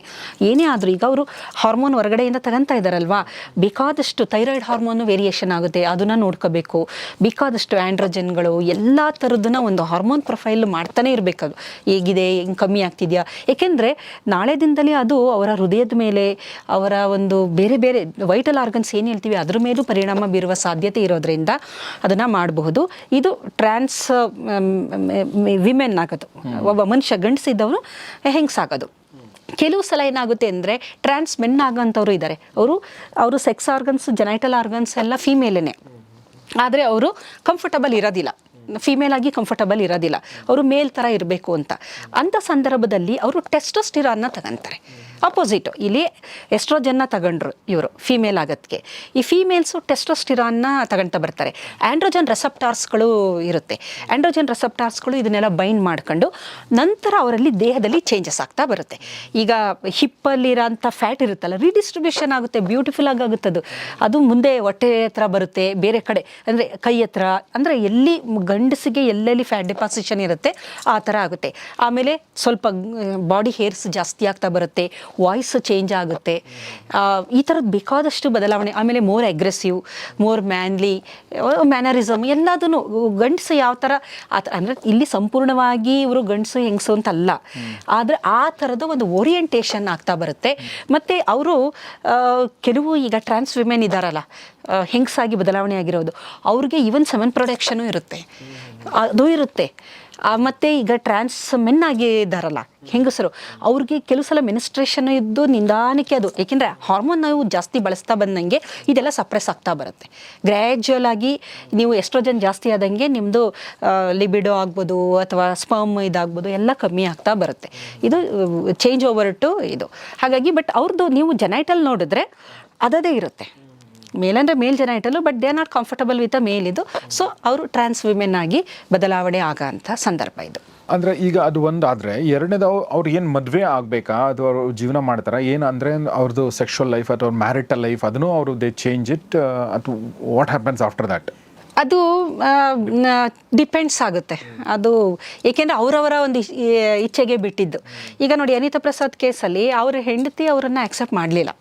ಏನೇ ಆದರೂ ಈಗ ಅವರು ಹಾರ್ಮೋನ್ ಹೊರಗಡೆಯಿಂದ ತಗೊಂತಾ ಇದ್ದಾರಲ್ವಾ? ಬೇಕಾದಷ್ಟು ಥೈರಾಯ್ಡ್ ಹಾರ್ಮೋನು ವೇರಿಯೇಷನ್ ಆಗುತ್ತೆ ಅದನ್ನು ನೋಡ್ಕೋಬೇಕು ಬೇಕಾದಷ್ಟು ಆ್ಯಂಡ್ರೋಜನ್ಗಳು ಎಲ್ಲ ಥರದ್ದನ್ನ ಒಂದು ಹಾರ್ಮೋನ್ ಪ್ರೊಫೈಲ್ ಮಾಡ್ತಾನೆ ಇರಬೇಕು ಹೇಗಿದೆ ಹೆಂಗೆ ಕಮ್ಮಿ ಆಗ್ತಿದೆಯಾ ಏಕೆಂದರೆ ನಾಳೆ ದಿನದಲ್ಲಿ ಅದು ಅವರ ಹೃದಯದ ಮೇಲೆ ಅವರ ಒಂದು ಬೇರೆ ಬೇರೆ ವೈಟಲ್ ಆರ್ಗನ್ಸ್ ಏನು ಹೇಳ್ತೀವಿ ಅದ್ರ ಮೇಲೂ ಪರಿಣಾಮ ಬೀರುವ ಸಾಧ್ಯತೆ ಇರೋದ್ರಿಂದ ಅದನ್ನು ಮಾಡಬಹುದು ಇದು ಟ್ರಾನ್ಸ್ ವಿಮೆನ್ ಆಗೋದು ಒಬ್ಬ ಮನುಷ್ಯ ಗಂಡಸಿದ್ದವನು ಹೆಂಗ್ಸಾಗೋದು ಕೆಲವು ಸಲ ಏನಾಗುತ್ತೆ ಅಂದರೆ ಟ್ರಾನ್ಸ್ ಮೆನ್ ಆಗೋಂಥವ್ರು ಇದ್ದಾರೆ ಅವರು ಅವರು ಸೆಕ್ಸ್ ಆರ್ಗನ್ಸ್ ಜನೈಟಲ್ ಆರ್ಗನ್ಸ್ ಎಲ್ಲ ಫೀಮೇಲೇ ಆದರೆ ಅವರು ಕಂಫರ್ಟಬಲ್ ಇರೋದಿಲ್ಲ. ಫಿಮೇಲ್ ಆಗಿ ಕಂಫರ್ಟಬಲ್ ಇರೋದಿಲ್ಲ. ಅವರು ಮೇಲ್ ಥರ ಇರಬೇಕು ಅಂತ. ಅಂಥ ಸಂದರ್ಭದಲ್ಲಿ ಅವರು ಟೆಸ್ಟೋಸ್ಟಿರಾನ್ನ ತಗೊಂತಾರೆ. ಅಪೋಸಿಟು ಇಲ್ಲಿ ಎಸ್ಟ್ರೋಜನ್ನ ತಗೊಂಡ್ರು ಇವರು ಫೀಮೇಲ್ ಆಗೋದಕ್ಕೆ ಈ ಫೀಮೇಲ್ಸು ಟೆಸ್ಟೋಸ್ಟಿರಾನ್ನ ತಗೊಳ್ತಾ ಬರ್ತಾರೆ. ಆ್ಯಂಡ್ರೋಜನ್ ರೆಸೆಪ್ಟಾರ್ಸ್ಗಳು ಇರುತ್ತೆ. ಆ್ಯಂಡ್ರೋಜನ್ ರೆಸೆಪ್ಟಾರ್ಸ್ಗಳು ಇದನ್ನೆಲ್ಲ ಬೈಂಡ್ ಮಾಡ್ಕೊಂಡು ನಂತರ ಅವರಲ್ಲಿ ದೇಹದಲ್ಲಿ ಚೇಂಜಸ್ ಆಗ್ತಾ ಬರುತ್ತೆ. ಈಗ ಹಿಪ್ಪಲ್ಲಿರೋಂಥ ಫ್ಯಾಟ್ ಇರುತ್ತಲ್ಲ ರೀಡಿಸ್ಟ್ರಿಬ್ಯೂಷನ್ ಆಗುತ್ತೆ ಬ್ಯೂಟಿಫುಲ್ ಆಗಿ ಆಗುತ್ತೆ ಅದು ಅದು ಮುಂದೆ ಹೊಟ್ಟೆ ಹತ್ರ ಬರುತ್ತೆ, ಬೇರೆ ಕಡೆ, ಅಂದರೆ ಕೈ ಹತ್ರ, ಅಂದರೆ ಎಲ್ಲಿ ಗಂಡಸಿಗೆ ಎಲ್ಲೆಲ್ಲಿ ಫ್ಯಾಟ್ ಡೆಪಾಸಿಷನ್ ಇರುತ್ತೆ, ಆ ಥರ ಆಗುತ್ತೆ. ಆಮೇಲೆ ಸ್ವಲ್ಪ ಬಾಡಿ ಹೇರ್ಸ್ ಜಾಸ್ತಿ ಆಗ್ತಾ ಬರುತ್ತೆ ವಾಯ್ಸ್ ಚೇಂಜ್ ಆಗುತ್ತೆ. ಈ ಥರದ್ದು ಬೇಕಾದಷ್ಟು ಬದಲಾವಣೆ, ಆಮೇಲೆ more aggressive more manly mannerism ಎಲ್ಲದನ್ನು ಗಂಡಸು ಯಾವ ಥರ ಅಂದರೆ ಇಲ್ಲಿ ಸಂಪೂರ್ಣವಾಗಿ ಇವರು ಗಂಡಸು, ಹೆಂಗಸು ಅಂತಲ್ಲ. ಆದರೆ ಆ ಥರದ ಒಂದು ಓರಿಯೆಂಟೇಷನ್ ಆಗ್ತಾ ಬರುತ್ತೆ. ಮತ್ತು ಅವರು ಕೆಲವು ಈಗ ಟ್ರಾನ್ಸ್ ವಿಮೆನ್ ಇದ್ದಾರಲ್ಲ ಹೆಂಗಸಾಗಿ ಬದಲಾವಣೆ ಆಗಿರೋದು, ಅವ್ರಿಗೆ ಈವನ್ ಸೆಮನ್ ಪ್ರೊಡಕ್ಷನು ಇರುತ್ತೆ. ಅದು ಇರುತ್ತೆ. ಮತ್ತೆ ಈಗ ಟ್ರಾನ್ಸ್ ಮೆನ್ ಆಗಿದ್ದಾರಲ್ಲ ಹೆಂಗಸರು, ಅವ್ರಿಗೆ ಕೆಲವು ಸಲ ಮಿನಿಸ್ಟ್ರೇಷನ್ ಇದ್ದು ನಿಧಾನಕ್ಕೆ ಅದು, ಏಕೆಂದರೆ ಹಾರ್ಮೋನ್ ನಾವು ಜಾಸ್ತಿ ಬಳಸ್ತಾ ಬಂದಂಗೆ ಇದೆಲ್ಲ ಸಪ್ರೆಸ್ ಆಗ್ತಾ ಬರುತ್ತೆ. ಗ್ರ್ಯಾಜುವಲ್ ಆಗಿ ನೀವು ಎಸ್ಟ್ರೋಜನ್ ಜಾಸ್ತಿ ಆದಂಗೆ ನಿಮ್ಮದು ಲಿಬಿಡೋ ಆಗ್ಬೋದು ಅಥವಾ ಸ್ಪರ್ಮ್ ಇದಾಗ್ಬೋದು ಎಲ್ಲ ಕಮ್ಮಿ ಆಗ್ತಾ ಬರುತ್ತೆ. ಇದು ಚೇಂಜ್ ಓವರ್ ಟು ಇದು. ಹಾಗಾಗಿ ಬಟ್ ಅವ್ರದ್ದು ನೀವು ಜನೈಟಲ್ ನೋಡಿದ್ರೆ ಅದದೇ ಇರುತ್ತೆ. ಮೇಲ್ ಅಂದರೆ male genital but they are not comfortable with a male ಇದು. ಸೊ ಅವರು ಟ್ರಾನ್ಸ್ ವಿಮೆನ್ ಆಗಿ ಬದಲಾವಣೆ ಆಗೋಂಥ ಸಂದರ್ಭ ಇದು. ಅಂದ್ರೆ ಈಗ ಅದು ಒಂದಾದ್ರೆ ಎರಡನೇದು ಅವ್ರು ಏನು ಮದುವೆ ಆಗಬೇಕಾ? ಅದು ಅವರು ಜೀವನ ಮಾಡ್ತಾರೆ? ಏನು ಅಂದರೆ ಅವ್ರದ್ದು ಸೆಕ್ಷುವಲ್ ಲೈಫ್ ಅಥವಾ ಮ್ಯಾರಿಟಲ್ ಲೈಫ್ ಅದನ್ನು ಅವರು ದೇ ಚೇಂಜ್ ಇಟ್ ಅಥವಾ ವಾಟ್ ಹ್ಯಾಪನ್ಸ್ ಆಫ್ಟರ್ ದ್ಯಾಟ್ ಅದು ಡಿಪೆಂಡ್ಸ್ ಆಗುತ್ತೆ. ಅದು ಏಕೆಂದರೆ ಅವರವರ ಒಂದು ಇಚ್ಛೆಗೆ ಬಿಟ್ಟಿದ್ದು. ಈಗ ನೋಡಿ ಅನಿತಾ ಪ್ರಸಾದ್ ಕೇಸಲ್ಲಿ ಅವ್ರ ಹೆಂಡತಿ ಅವರನ್ನು ಆಕ್ಸೆಪ್ಟ್ ಮಾಡಲಿಲ್ಲ.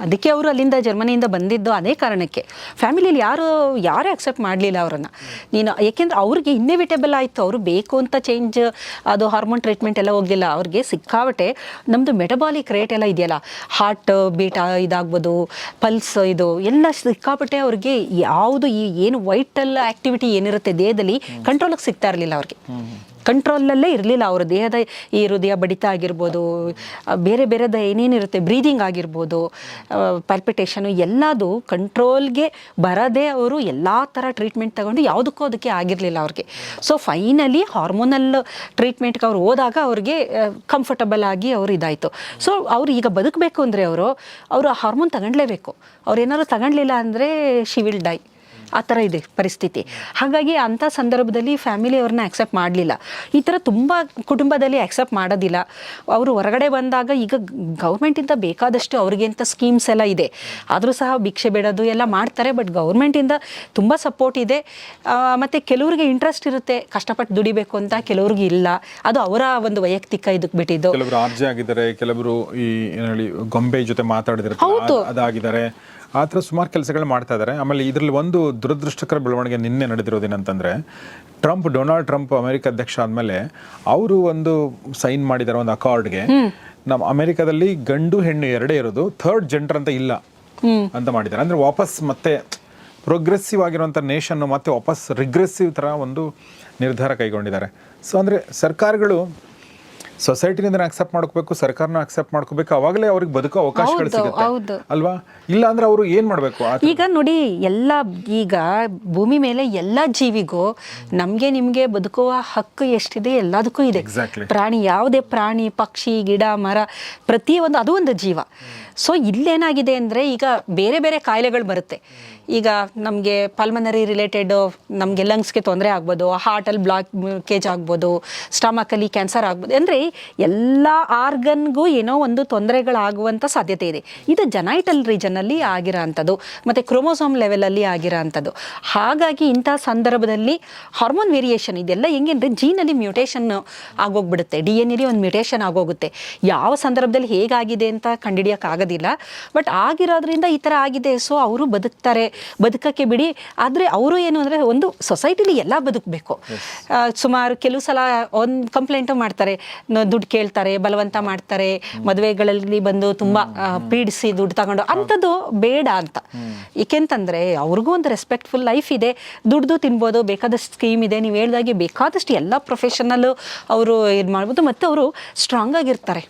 ಅದಕ್ಕೆ ಅವರು ಅಲ್ಲಿಂದ ಜರ್ಮನಿಯಿಂದ ಬಂದಿದ್ದು ಅದೇ ಕಾರಣಕ್ಕೆ. ಫ್ಯಾಮಿಲಿಯಲ್ಲಿ ಯಾರು, ಯಾರೂ ಅಕ್ಸೆಪ್ಟ್ ಮಾಡಲಿಲ್ಲ ಅವರನ್ನು. ನೀನು, ಏಕೆಂದರೆ ಅವ್ರಿಗೆ ಇನ್ನೆವಿಟೇಬಲ್ ಆಯಿತು. ಅವರು ಬೇಕು ಅಂತ ಚೇಂಜ್ ಅದು ಹಾರ್ಮೋನ್ ಟ್ರೀಟ್ಮೆಂಟ್ ಎಲ್ಲ ಹೋಗಲಿಲ್ಲ. ಅವ್ರಿಗೆ ಸಿಕ್ಕಾಬಟ್ಟೆ ನಮ್ಮದು ಮೆಟಬಾಲಿಕ್ ರೇಟ್ ಎಲ್ಲ ಇದೆಯಲ್ಲ. ಹಾರ್ಟ್ ಬೀಟ್ ಇದಾಗ್ಬೋದು ಪಲ್ಸ್ ಇದು ಎಲ್ಲ ಸಿಕ್ಕಾಪಟ್ಟೆ ಅವ್ರಿಗೆ ಯಾವುದು ಈ ಏನು ವೈಟಲ್ ಆ್ಯಕ್ಟಿವಿಟಿ ಏನಿರುತ್ತೆ ದೇಹದಲ್ಲಿ ಕಂಟ್ರೋಲಿಗೆ ಸಿಗ್ತಾ ಇರಲಿಲ್ಲ ಅವ್ರಿಗೆ. ಕಂಟ್ರೋಲಲ್ಲೇ ಇರಲಿಲ್ಲ. ಅವರ ದೇಹದ ಈ ಹೃದಯ ಬಡಿತ ಆಗಿರ್ಬೋದು, ಬೇರೆ ಬೇರೆದ ಏನೇನಿರುತ್ತೆ ಬ್ರೀದಿಂಗ್ ಆಗಿರ್ಬೋದು ಪಲ್ಪಿಟೇಷನು ಎಲ್ಲದು ಕಂಟ್ರೋಲ್ಗೆ ಬರದೇ ಅವರು ಎಲ್ಲ ಥರ ಟ್ರೀಟ್ಮೆಂಟ್ ತಗೊಂಡು ಯಾವುದಕ್ಕೂ ಅದಕ್ಕೆ ಆಗಿರಲಿಲ್ಲ ಅವ್ರಿಗೆ. ಸೊ ಫೈನಲಿ ಹಾರ್ಮೋನಲ್ ಟ್ರೀಟ್ಮೆಂಟ್ಗೆ ಅವ್ರು ಹೋದಾಗ ಅವ್ರಿಗೆ ಕಂಫರ್ಟಬಲ್ ಆಗಿ ಅವರು ಇದಾಯಿತು. ಸೊ ಅವ್ರು ಈಗ ಬದುಕಬೇಕು ಅಂದರೆ ಅವರು ಅವರು ಹಾರ್ಮೋನ್ ತಗೊಂಡ್ಲೇಬೇಕು. ಅವ್ರು ಏನಾದ್ರು ತಗೊಂಡ್ಲಿಲ್ಲ ಅಂದರೆ ಶಿ ವಿಲ್ ಡೈ ಆ ಥರ ಇದೆ ಪರಿಸ್ಥಿತಿ. ಹಾಗಾಗಿ ಅಂಥ ಸಂದರ್ಭದಲ್ಲಿ ಫ್ಯಾಮಿಲಿ ಅವ್ರನ್ನ ಆಕ್ಸೆಪ್ಟ್ ಮಾಡಲಿಲ್ಲ. ಈ ಥರ ತುಂಬ ಕುಟುಂಬದಲ್ಲಿ ಆಕ್ಸೆಪ್ಟ್ ಮಾಡೋದಿಲ್ಲ. ಅವರು ಹೊರಗಡೆ ಬಂದಾಗ ಈಗ ಗೌರ್ಮೆಂಟಿಂದ ಬೇಕಾದಷ್ಟು ಅವ್ರಿಗೆ ಅಂತ ಸ್ಕೀಮ್ಸ್ ಎಲ್ಲ ಇದೆ. ಆದರೂ ಸಹ ಭಿಕ್ಷೆ ಬಿಡೋದು ಎಲ್ಲ ಮಾಡ್ತಾರೆ ಬಟ್ ಗೌರ್ಮೆಂಟಿಂದ ತುಂಬ ಸಪೋರ್ಟ್ ಇದೆ. ಮತ್ತು ಕೆಲವ್ರಿಗೆ ಇಂಟ್ರೆಸ್ಟ್ ಇರುತ್ತೆ. ಕಷ್ಟಪಟ್ಟು ದುಡಿಬೇಕು ಅಂತ ಕೆಲವ್ರಿಗೆ ಇಲ್ಲ. ಅದು ಅವರ ಒಂದು ವೈಯಕ್ತಿಕ ಇದಕ್ಕೆ ಬಿಟ್ಟಿದ್ದು. ಕೆಲವರು ಆರ್ಜೆ ಆಗಿದ್ದಾರೆ ಕೆಲವರು ಈ ಏನು ಹೇಳಿ ಗೊಂಬೆ ಜೊತೆ ಮಾತಾಡಿದಿರ್ತಾರೆ ಅದಾಗಿದ್ದಾರೆ. ಆ ಥರ ಸುಮಾರು ಕೆಲಸಗಳು ಮಾಡ್ತಾ ಇದ್ದಾರೆ ಆಮೇಲೆ ಇದರಲ್ಲಿ ಒಂದು ದುರದೃಷ್ಟಕರ ಬೆಳವಣಿಗೆ ನಿನ್ನೆ ನಡೆದಿರೋದೇನಂತಂದರೆ ಟ್ರಂಪ್ ಡೊನಾಲ್ಡ್ ಟ್ರಂಪ್ ಅಮೆರಿಕ ಅಧ್ಯಕ್ಷ ಆದಮೇಲೆ ಅವರು ಒಂದು ಸೈನ್ ಮಾಡಿದ್ದಾರೆ ಒಂದು ಅಕಾರ್ಡ್ಗೆ. ನಮ್ಮ ಅಮೆರಿಕದಲ್ಲಿ ಗಂಡು ಹೆಣ್ಣು ಎರಡೇ ಇರೋದು ಥರ್ಡ್ ಜೆಂಡರ್ ಅಂತ ಇಲ್ಲ ಅಂತ ಮಾಡಿದ್ದಾರೆ ಅಂದ್ರೆ ವಾಪಸ್ ಮತ್ತೆ ಪ್ರೋಗ್ರೆಸಿವ್ ಆಗಿರುವಂಥ ನೇಷನ್ನು ಮತ್ತೆ ವಾಪಸ್ ರಿಗ್ರೆಸಿವ್ ಥರ ಒಂದು ನಿರ್ಧಾರ ಕೈಗೊಂಡಿದ್ದಾರೆ. ಸೊ ಅಂದರೆ ಸರ್ಕಾರಗಳು ಸೊಸೈಟಿನಿಂದ ಅಕ್ಸೆಪ್ಟ್ ಮಾಡ್ಕೋಬೇಕು ಸರ್ಕಾರನ ಅಕ್ಸೆಪ್ಟ್ ಮಾಡ್ಕೋಬೇಕು ಅವಾಗಲೇ ಅವ್ರಿಗೆ ಬದುಕೋ ಅವಕಾಶಗಳು ಸಿಗುತ್ತೆ. ಅಲ್ವಾ? ಇಲ್ಲ ಅಂದ್ರೆ ಅವರು ಏನ್ ಮಾಡಬೇಕು ಈಗ ನೋಡಿ ಎಲ್ಲ ಈಗ ಭೂಮಿ ಮೇಲೆ ಎಲ್ಲ ಜೀವಿಗೂ ನಮಗೆ ನಿಮಗೆ ಬದುಕುವ ಹಕ್ಕು ಎಷ್ಟಿದೆ ಎಲ್ಲದಕ್ಕೂ ಇದೆ. ಪ್ರಾಣಿ ಯಾವುದೇ ಪ್ರಾಣಿ ಪಕ್ಷಿ ಗಿಡ ಮರ ಪ್ರತಿಯೊಂದು ಅದು ಒಂದು ಜೀವ. ಸೊ ಇಲ್ಲೇನಾಗಿದೆ ಅಂದ್ರೆ ಈಗ ಬೇರೆ ಬೇರೆ ಕಾಯಿಲೆಗಳು ಬರುತ್ತೆ. ಈಗ ನಮಗೆ ಪಲ್ಮನರಿ ರಿಲೇಟೆಡ್ ನಮಗೆ ಲಂಗ್ಸ್ಗೆ ತೊಂದರೆ ಆಗ್ಬೋದು ಹಾರ್ಟಲ್ಲಿ ಬ್ಲಾಕ್ ಕೇಜ್ ಆಗ್ಬೋದು ಸ್ಟಮಕಲ್ಲಿ ಕ್ಯಾನ್ಸರ್ ಆಗ್ಬೋದು. ಅಂದರೆ ಎಲ್ಲ ಆರ್ಗನ್ಗೂ ಏನೋ ಒಂದು ತೊಂದರೆಗಳಾಗುವಂಥ ಸಾಧ್ಯತೆ ಇದೆ. ಇದು ಜನೈಟಲ್ ರೀಜನಲ್ಲಿ ಆಗಿರೋ ಅಂಥದ್ದು ಮತ್ತು ಕ್ರೋಮೋಸೋಮ್ ಲೆವೆಲಲ್ಲಿ ಆಗಿರೋ ಅಂಥದ್ದು ಹಾಗಾಗಿ ಇಂಥ ಸಂದರ್ಭದಲ್ಲಿ ಹಾರ್ಮೋನ್ ವೇರಿಯೇಷನ್ ಇದೆಲ್ಲ ಹೆಂಗೆ ಅಂದರೆ ಜೀನಲ್ಲಿ ಮ್ಯೂಟೇಷನ್ ಆಗೋಗ್ಬಿಡುತ್ತೆ. ಡಿ ಎನ್ ಎಲಿ ಒಂದು ಮ್ಯೂಟೇಷನ್ ಆಗೋಗುತ್ತೆ. ಯಾವ ಸಂದರ್ಭದಲ್ಲಿ ಹೇಗಾಗಿದೆ ಅಂತ ಕಂಡುಹಿಡಿಯೋಕ್ಕಾಗೋದಿಲ್ಲ ಬಟ್ ಆಗಿರೋದ್ರಿಂದ ಈ ಥರ ಆಗಿದೆ. ಸೊ ಅವರು ಬದುಕ್ತಾರೆ. ಬದುಕಕ್ಕೆ ಬಿಡಿ. ಆದರೆ ಅವರು ಏನು ಅಂದರೆ ಒಂದು ಸೊಸೈಟಿಲಿ ಎಲ್ಲ ಬದುಕಬೇಕು. ಸುಮಾರು ಕೆಲವು ಸಲ ಒಂದು ಕಂಪ್ಲೇಂಟು ಮಾಡ್ತಾರೆ. ದುಡ್ಡು ಕೇಳ್ತಾರೆ ಬಲವಂತ ಮಾಡ್ತಾರೆ. ಮದುವೆಗಳಲ್ಲಿ ಬಂದು ತುಂಬ ಪೀಡಿಸಿ ದುಡ್ಡು ತಗೊಂಡು. ಅಂಥದ್ದು ಬೇಡ ಅಂತ. ಏಕೆಂತಂದರೆ ಅವ್ರಿಗೂ ಒಂದು ರೆಸ್ಪೆಕ್ಟ್ಫುಲ್ ಲೈಫ್ ಇದೆ. ದುಡ್ದು ತಿನ್ಬೋದು ಬೇಕಾದಷ್ಟು ಸ್ಕೀಮ್ ಇದೆ. ನೀವು ಹೇಳ್ದಾಗೆ ಬೇಕಾದಷ್ಟು ಎಲ್ಲ ಪ್ರೊಫೆಷನಲ್ಲು ಅವರು ಇದು ಮಾಡ್ಬೋದು. ಮತ್ತು ಅವರು ಸ್ಟ್ರಾಂಗ್ ಆಗಿರ್ತಾರೆ.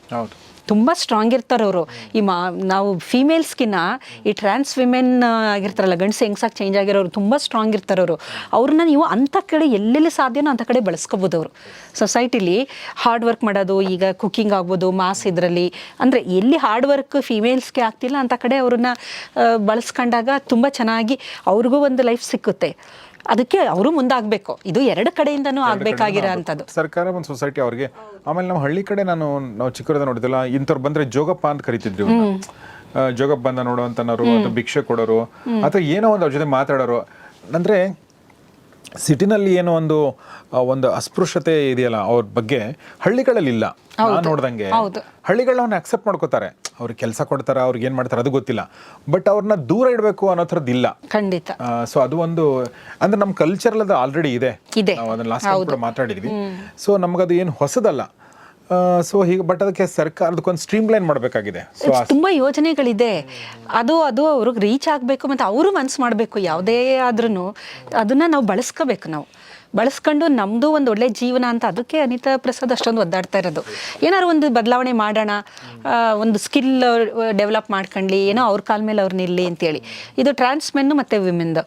ತುಂಬ ಸ್ಟ್ರಾಂಗ್ ಇರ್ತಾರೆ ಅವರು. ಈ ಮಾ, ನಾವು ಫೀಮೇಲ್ಸ್ಗಿನ್ನ ಈ ಟ್ರಾನ್ಸ್ ವಿಮೆನ್ ಆಗಿರ್ತಾರಲ್ಲ, ಗಂಡಸು ಹೆಂಗ್ಸಾಗಿ ಚೇಂಜ್ ಆಗಿರೋರು ತುಂಬ ಸ್ಟ್ರಾಂಗ್ ಇರ್ತಾರೆ ಅವರು. ಅವ್ರನ್ನ ನೀವು ಅಂಥ ಕಡೆ ಎಲ್ಲೆಲ್ಲಿ ಸಾಧ್ಯನೋ ಅಂಥ ಕಡೆ ಬಳಸ್ಕೋಬೋದು ಅವರು. ಸೊಸೈಟಿಲಿ ಹಾರ್ಡ್ ವರ್ಕ್ ಮಾಡೋದು, ಈಗ ಕುಕ್ಕಿಂಗ್ ಆಗ್ಬೋದು ಮಾಸ್ ಇದರಲ್ಲಿ. ಅಂದರೆ ಎಲ್ಲಿ ಹಾರ್ಡ್ ವರ್ಕ್ ಫೀಮೇಲ್ಸ್ಗೆ ಆಗ್ತಿಲ್ಲ ಅಂಥ ಕಡೆ ಅವ್ರನ್ನ ಬಳಸ್ಕೊಂಡಾಗ ತುಂಬ ಚೆನ್ನಾಗಿ ಅವ್ರಿಗೂ ಒಂದು ಲೈಫ್ ಸಿಕ್ಕುತ್ತೆ. ಅದಕ್ಕೆ ಅವರು ಮುಂದಾಗಬೇಕು. ಇದು ಎರಡು ಕಡೆಯಿಂದನೂ ಆಗಬೇಕಾಗಿರೋ ಅಂಥದ್ದು. ಸರ್ಕಾರ ಒಂದು ಸೊಸೈಟಿ ಅವ್ರಿಗೆ ಆಮೇಲೆ ನಾವು ಹಳ್ಳಿ ಕಡೆ ನಾನು ನಾವು ಚಿಕ್ಕವರದ ನೋಡಿದಿಲ್ಲ ಇಂಥವ್ರು ಬಂದ್ರೆ ಜೋಗಪ್ಪ ಅಂತ. ಆ, ಜೋಗಪ್ಪ ಬಂದ ನೋಡುವಂತನವರು ಅಥವಾ ಭಿಕ್ಷೆ ಕೊಡೋರು ಅಥವಾ ಏನೋ ಒಂದು ಅವ್ರ ಜೊತೆ ಮಾತಾಡೋರು. ಅಂದ್ರೆ ಸಿಟಿನಲ್ಲಿ ಏನೋ ಒಂದು ಒಂದು ಅಸ್ಪೃಶ್ಯತೆ ಇದೆಯಲ್ಲ ಅವ್ರ ಬಗ್ಗೆ ಹಳ್ಳಿಗಳಲ್ಲಿ ಇಲ್ಲ ನೋಡ್ದಂಗೆ. ಹಳ್ಳಿಗಳನ್ನ ಅಕ್ಸೆಪ್ಟ್ ಮಾಡ್ಕೋತಾರೆ. ಅವ್ರಿಗೆ ಕೆಲಸ ಕೊಡ್ತಾರ ಅವ್ರಿಗೆ ಏನ್ ಮಾಡ್ತಾರೆ ಅದು ಗೊತ್ತಿಲ್ಲ. ಬಟ್ ಅವ್ರನ್ನ ದೂರ ಇಡಬೇಕು ಅನ್ನೋ ಥರದ್ದು ಇಲ್ಲ. ಖಂಡಿತ. ಸೊ ಅದು ಒಂದು ಅಂದ್ರೆ ನಮ್ಮ ಕಲ್ಚರ್ ಅದು ಆಲ್ರೆಡಿ ಇದೆ. ಇದೆ. ನಾವು ಅದನ್ನ ಲಾಸ್ಟ್ ಕೂಡ ಮಾತಾಡಿದ್ವಿ. ಸೊ ನಮಗದು ಏನು ಹೊಸದಲ್ಲ. ಸೊ ಹೀಗೆ ಬಟ್ ಅದಕ್ಕೆ ಸರ್ಕಾರದಕ್ಕೊಂದು ಸ್ಟ್ರೀಮ್ ಲೈನ್ ಮಾಡಬೇಕಾಗಿದೆ ಸೊ ತುಂಬ ಯೋಜನೆಗಳಿದೆ. ಅದು ಅದು ಅವ್ರಿಗೆ ರೀಚ್ ಆಗಬೇಕು ಮತ್ತು ಅವರು ಮನ್ಸು ಮಾಡಬೇಕು ಯಾವುದೇ ಆದ್ರೂ ಅದನ್ನ ನಾವು ಬಳಸ್ಕೋಬೇಕು ನಾವು. ಬಳಸ್ಕೊಂಡು ನಮ್ಮದು ಒಂದು ಒಳ್ಳೆ ಜೀವನ ಅಂತ ಅದಕ್ಕೆ ಅನಿತಾ ಪ್ರಸಾದ್ ಅಷ್ಟೊಂದು ಒದ್ದಾಡ್ತಾ ಇರೋದು. ಏನಾದ್ರು ಒಂದು ಬದಲಾವಣೆ ಮಾಡೋಣ ಒಂದು ಸ್ಕಿಲ್ ಡೆವಲಪ್ ಮಾಡ್ಕೊಳ್ಳಿ ಏನೋ ಅವ್ರ ಕಾಲ ಮೇಲೆ ಅವ್ರು ನಿಲ್ಲಿ ಅಂತೇಳಿ. ಇದು ಟ್ರಾನ್ಸ್ಮೆನ್ನು ಮತ್ತು ವಿಮೆನ್ದು